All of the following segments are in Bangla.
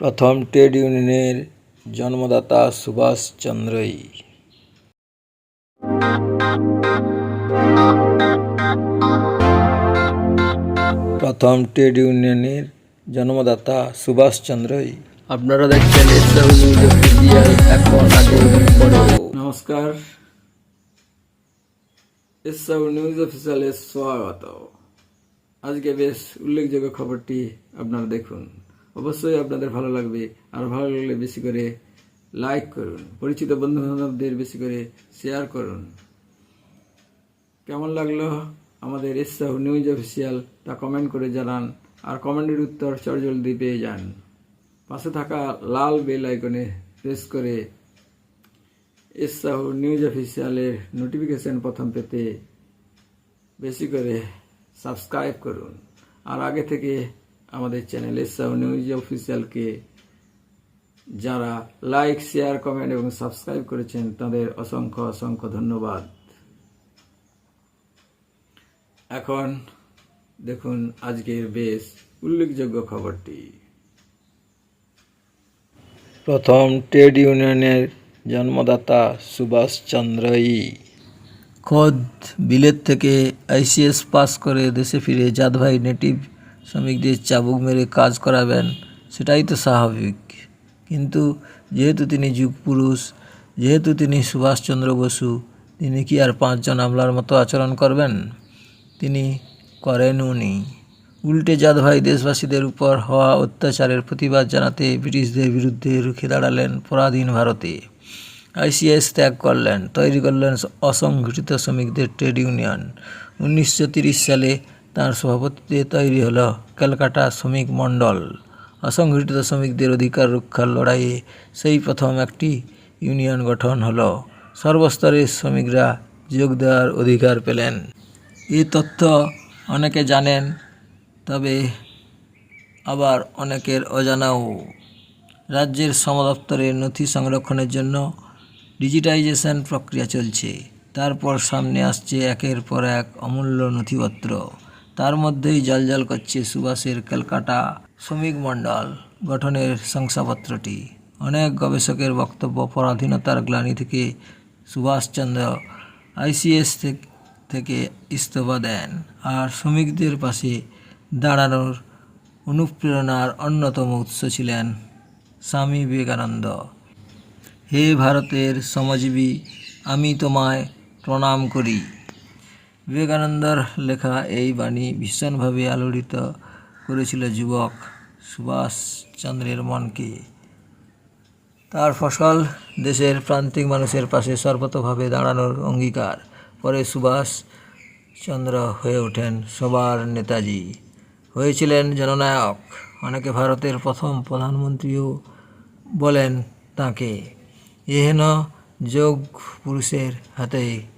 প্রথম ট্রেড ইউনিয়নের জন্মদাতা সুভাষচন্দ্রই প্রথম ট্রেড ইউনিয়নের জন্মদাতা সুভাষচন্দ্রই আপনারা দেখছেন এখন আগে নমস্কার। এসআই নিউজ অফিসিয়ালে স্বাগত। আজকে বেশ উল্লেখযোগ্য খবরটি আপনারা দেখুন। অবশ্যই আপনাদের ভালো লাগবে। আর ভালো লাগলে বেশি করে লাইক করুন। পরিচিত বন্ধু বান্ধবদের বেশি করে শেয়ার করুন। কেমন লাগল আমাদের এসআই নিউজ অফিসিয়াল তা কমেন্ট করে জানান। আর কমেন্টের উত্তর চটজলদি পেয়ে যান। পাশে থাকা লাল বেল আইকনে প্রেস করে এসআই নিউজ অফিসিয়ালের নোটিফিকেশন প্রথম পেতে বেশি করে সাবস্ক্রাইব করুন। আর আগে থেকে আমাদের চ্যানেল এসআই নিউজ অফিসিয়ালকে যারা লাইক শেয়ার কমেন্ট এবং সাবস্ক্রাইব করেছেন, তাদের অসংখ্য অসংখ্য ধন্যবাদ। এখন দেখুন আজকের বেশ উল্লেখযোগ্য খবরটি। প্রথম ট্রেড ইউনিয়নের জন্মদাতা সুভাষচন্দ্রই খোদ বিলেত থেকে আইসিএস পাস করে দেশে ফিরে জাদভাই নেটিভ শ্রমিকদের চাবুক মেরে কাজ করাবেন, সেটাই তো স্বাভাবিক। কিন্তু যেহেতু তিনি যুগপুরুষ যেহেতু তিনি সুভাষচন্দ্র বসু, তিনি কি আর পাঁচজন আমলার মতো আচরণ করবেন? তিনি করেন উনি। উল্টে জাদভাই দেশবাসীদের উপর হওয়া অত্যাচারের প্রতিবাদ জানাতে ব্রিটিশদের বিরুদ্ধে রুখে দাঁড়ালেন পরাধীন ভারতে। আইসিএস ত্যাগ করলেন, তৈরি করলেন অসংগঠিত শ্রমিকদের ট্রেড ইউনিয়ন। উনিশশো সালে তার সভাপতিত্বে তৈরি হলো ক্যালকাটা শ্রমিক মণ্ডল। অসংগঠিত শ্রমিকদের অধিকার রক্ষার লড়াইয়ে সেই প্রথম একটি ইউনিয়ন গঠন হলো। সর্বস্তরের শ্রমিকরা যোগ দেওয়ার অধিকার পেলেন। এই তথ্য অনেকে জানেন, তবে আবার অনেকের অজানাও। রাজ্যের শ্রম দপ্তরের নথি সংরক্ষণের জন্য ডিজিটাইজেশন প্রক্রিয়া চলছে। তারপর সামনে আসছে একের পর এক অমূল্য নথিপত্র। তার মধ্যেই জলজল করছে সুভাষের ক্যালকাটা শ্রমিক মণ্ডল গঠনের শংসাপত্রটি। অনেক গবেষকের বক্তব্য পরাধীনতার গ্লানি থেকে সুভাষচন্দ্র আইসিএস থেকে ইস্তফা দেন আর শ্রমিকদের পাশে দাঁড়ানোর অনুপ্রেরণার অন্যতম উৎস ছিলেন স্বামী বিবেকানন্দ। হে ভারতের শ্রমজীবী, আমি তোমায় প্রণাম করি। বিবেকানন্দর লেখা এই বাণী ভীষণভাবে আলোড়িত করেছিল যুবক সুভাষচন্দ্রের মনকে। তার ফসল দেশের প্রান্তিক মানুষের পাশে সর্বতভাবে দাঁড়ানোর অঙ্গীকার। পরে সুভাষচন্দ্র হয়ে ওঠেন সবার নেতাজি। হয়েছিলেন জননায়ক। অনেকে ভারতের প্রথম প্রধানমন্ত্রীও বলেন তাকে। এহেন যোগ পুরুষের হাতে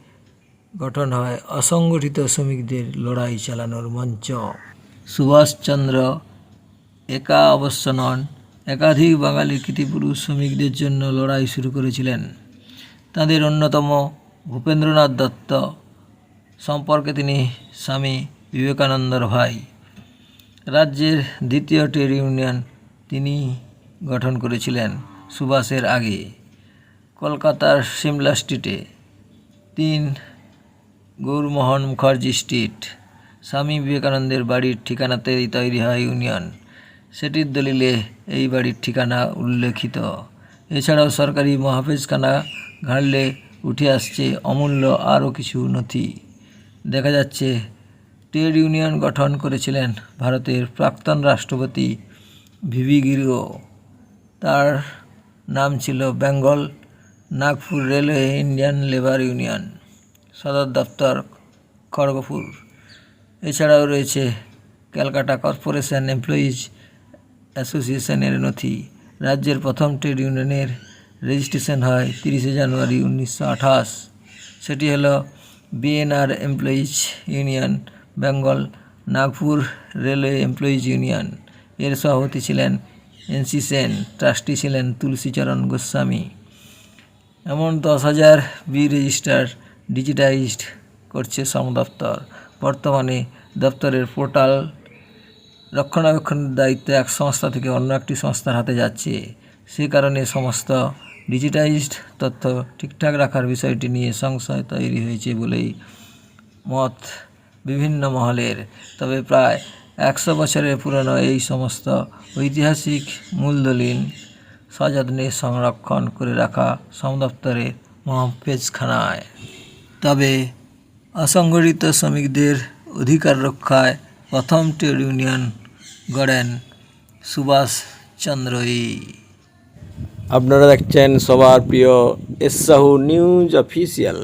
গঠন হয় অসংগঠিত শ্রমিকদের লড়াই চালানোর মঞ্চ। সুভাষচন্দ্র একা অবশ্য নন, একাধিক বাঙালি কৃতিপুরুষ শ্রমিকদের জন্য লড়াই শুরু করেছিলেন। তাদের অন্যতম ভূপেন্দ্রনাথ দত্ত, সম্পর্কে তিনি স্বামী বিবেকানন্দর ভাই। রাজ্যের দ্বিতীয় ট্রেড ইউনিয়ন তিনি গঠন করেছিলেন সুভাষের আগে। কলকাতার সিমলা স্ট্রিটে। তিন গৌরমোহন মুখার্জি স্ট্রিট। স্বামী বিবেকানন্দের বাড়ির ঠিকানাতে তৈরি হয় ইউনিয়ন। সেটির দলিলে এই বাড়ির ঠিকানা উল্লেখিত। এছাড়াও সরকারি মহাফেজখানা ঘাঁটলে উঠে আসছে অমূল্য আরও কিছু নথি। দেখা যাচ্ছে, ট্রেড ইউনিয়ন গঠন করেছিলেন ভারতের প্রাক্তন রাষ্ট্রপতি ভিভি গিরিও তার নাম ছিল Bengal Nagpur railway Indian labour union. সদর দপ্তর খড়গপুর। এছাড়াও রয়েছে ক্যালকাটা কর্পোরেশন এমপ্লয়িজ অ্যাসোসিয়েশনের নথি। রাজ্যের প্রথম ট্রেড ইউনিয়নের রেজিস্ট্রেশন হয় তিরিশে জানুয়ারি উনিশশো আঠাশ। সেটি হল BNR employees union, Bengal Nagpur railway employees union. এর সভাপতি ছিলেন এনসি সেন, ট্রাস্টি ছিলেন তুলসীচরণ গোস্বামী। এমন দশ হাজার বি রেজিস্টার ডিজিটাইজড করছে শ্রম দপ্তর। বর্তমানে দপ্তরের পোর্টাল রক্ষণাবেক্ষণের দায়িত্ব এক সংস্থা থেকে অন্য একটি সংস্থার হাতে যাচ্ছে। সে কারণে সমস্ত ডিজিটাইজড তথ্য ঠিকঠাক রাখার বিষয়টি নিয়ে সংশয় তৈরি হয়েছে বলেই মত বিভিন্ন মহলের। তবে প্রায় একশো বছরের পুরনো এই সমস্ত ঐতিহাসিক মূলদলিল সযত্নে সংরক্ষণ করে রাখা সমদপ্তরের মহাপেজখানায়। তবে অসংগঠিত শ্রমিকদের অধিকার রক্ষায় প্রথম ট্রেড ইউনিয়ন গড়েন সুভাষচন্দ্রই আপনারা দেখছেন সবার প্রিয় এসাহু নিউজ অফিসিয়াল।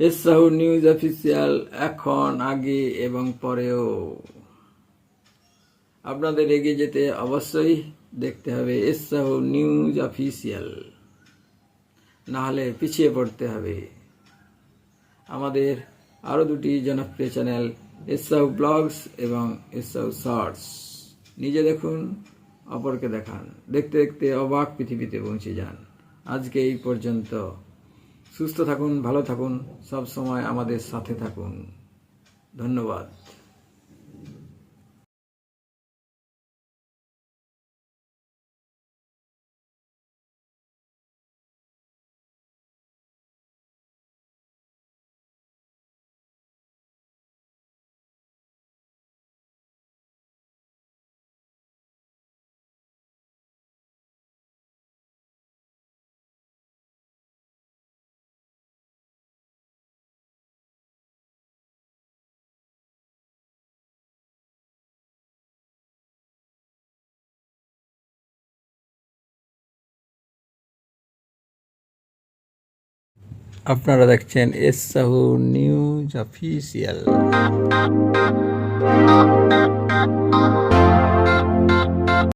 এসাহু নিউজ অফিসিয়াল এখন, আগে এবং পরেও। আপনাদের এগিয়ে যেতে অবশ্যই দেখতে হবে এসাহু নিউজ অফিসিয়াল। না হলে পিছিয়ে পড়তে হবে। আমাদের আরও দুটি জনপ্রিয় চ্যানেল এসাহু ব্লগস এবং এসাহু শর্টস। নিজে দেখুন, অপরকে দেখান। দেখতে দেখতে অবাক পৃথিবীতে পৌঁছে যান। আজকে এই পর্যন্ত। সুস্থ থাকুন, ভালো থাকুন সব সময় আমাদের সাথে থাকুন। ধন্যবাদ। আপনারা দেখছেন এস সাহু নিউজ অফিসিয়াল।